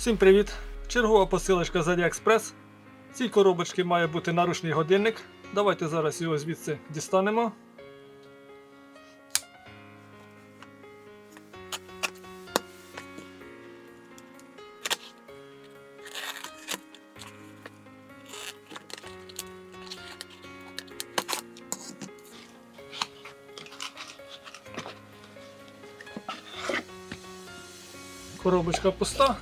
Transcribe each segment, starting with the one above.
Всім привіт! Чергова посилочка з AliExpress. В цій коробочці має бути наручний годинник. Давайте зараз його звідси дістанемо. Коробочка пуста.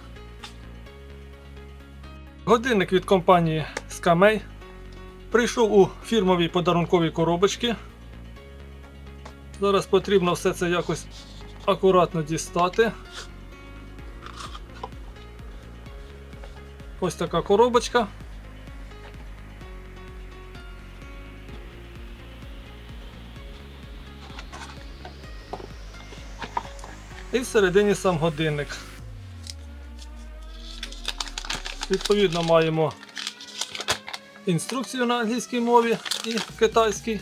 Годинник від компанії Skamei прийшов у фірмовій подарунковій коробочці. Зараз потрібно все це якось акуратно дістати. Ось така коробочка. І всередині сам годинник. Відповідно, маємо інструкцію на англійській мові і китайській.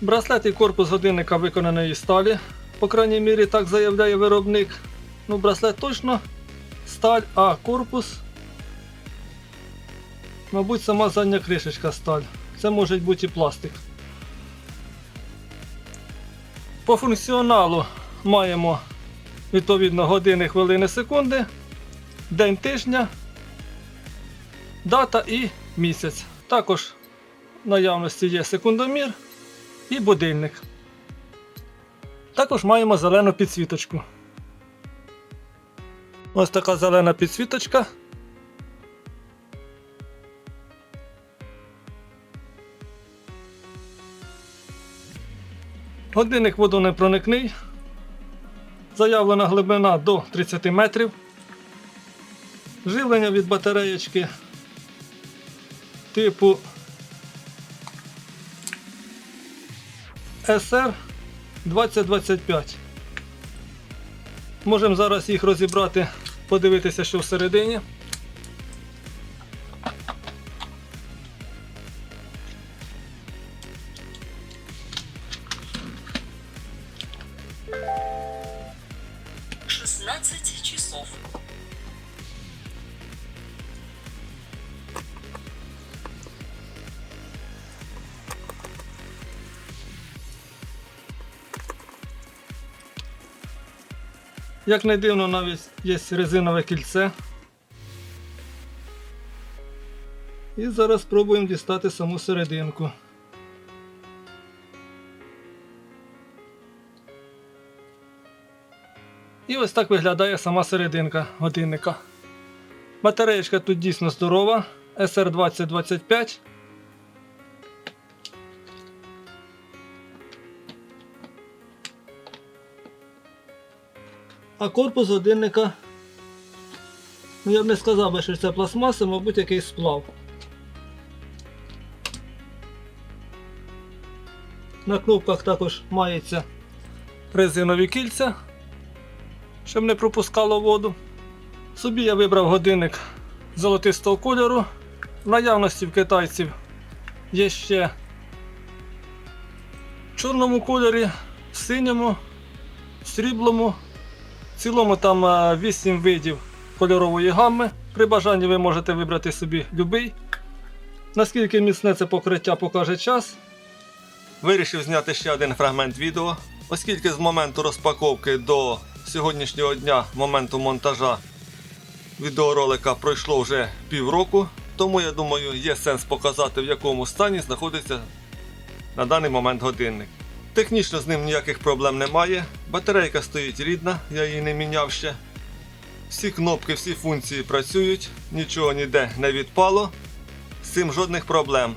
Браслет і корпус годинника виконаний із сталі. По крайній мірі так заявляє виробник. Ну, браслет точно сталь, а корпус. Мабуть, сама задня кришечка сталь. Це може бути і пластик. По функціоналу маємо відповідно години, хвилини, секунди, день тижня, дата і місяць. Також в наявності є секундомір і будильник. Також маємо зелену підсвіточку. Ось така зелена підсвіточка. Годинник водонепроникний. Заявлена глибина до 30 метрів. Живлення від батареєчки типу SR 2025. Можемо зараз їх розібрати, подивитися, що всередині. Шестнадцать часов. Як не дивно, навіть є резинове кільце. І зараз спробуємо дістати саму серединку. І ось так виглядає сама серединка годинника. Батареєчка тут дійсно здорова. SR2025. А корпус годинника. Ну, я б не сказав би, що це пластмаса, мабуть, якийсь сплав. На кнопках також мається резинові кільця, щоб не пропускало воду. Собі я вибрав годинник золотистого кольору. В наявності в китайців є ще в чорному кольорі, в синьому, в сріблому. В цілому там 8 видів кольорової гамми. При бажанні ви можете вибрати собі будь-який. Наскільки міцне це покриття покаже час. Вирішив зняти ще один фрагмент відео, оскільки з моменту розпаковки до сьогоднішнього дня, моменту монтажа відеоролика пройшло вже півроку, тому я думаю, є сенс показати в якому стані знаходиться на даний момент годинник. Технічно з ним ніяких проблем немає. Батарейка стоїть рідна, я її не міняв ще. Всі кнопки, всі функції працюють, нічого ніде не відпало. З цим жодних проблем.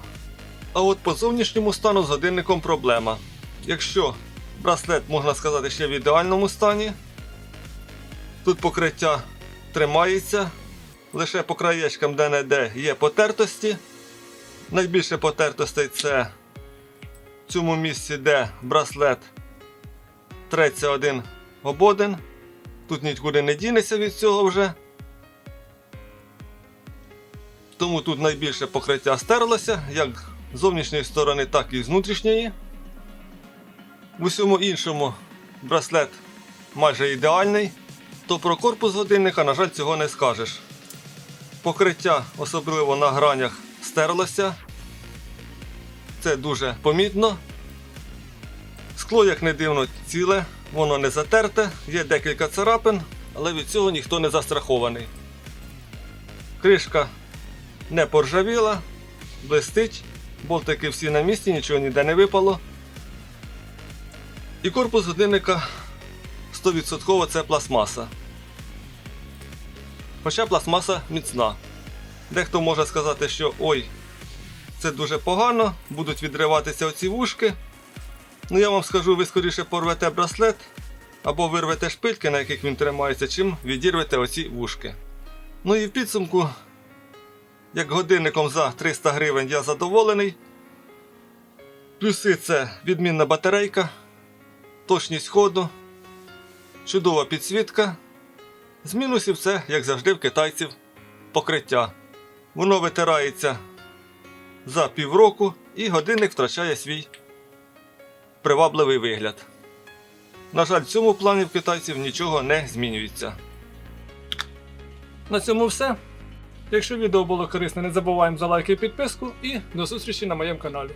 А от по зовнішньому стану з годинником проблема. Якщо браслет, можна сказати, ще в ідеальному стані, тут покриття тримається, лише по краєчкам де-не-де є потертості. Найбільше потертостей це в цьому місці, де браслет треться один об один. Тут нікуди не дінеться від цього вже. Тому тут найбільше покриття стерлося, як з зовнішньої сторони, так і з внутрішньої. В усьому іншому браслет майже ідеальний, то про корпус годинника, на жаль, цього не скажеш. Покриття, особливо на гранях, стерлося. Це дуже помітно. Скло, як не дивно, ціле, воно не затерте, є декілька царапин, але від цього ніхто не застрахований. Кришка не поржавіла, блистить, болтики всі на місці, нічого ніде не випало. І корпус годинника 100% це пластмаса. Хоча пластмаса міцна. Дехто може сказати, що ой, це дуже погано, будуть відриватися оці вушки. Ну я вам скажу, ви скоріше порвете браслет або вирвете шпильки, на яких він тримається, чим відірвете оці вушки. Ну і в підсумку, як годинником за 300 гривень я задоволений. Плюси це відмінна батарейка, точність ходу, чудова підсвітка. З мінусів це, як завжди, в китайців покриття. Воно витирається за півроку і годинник втрачає свій привабливий вигляд. На жаль, в цьому плані в китайців нічого не змінюється. На цьому все. Якщо відео було корисне, не забуваємо за лайк і підписку і до зустрічі на моєму каналі.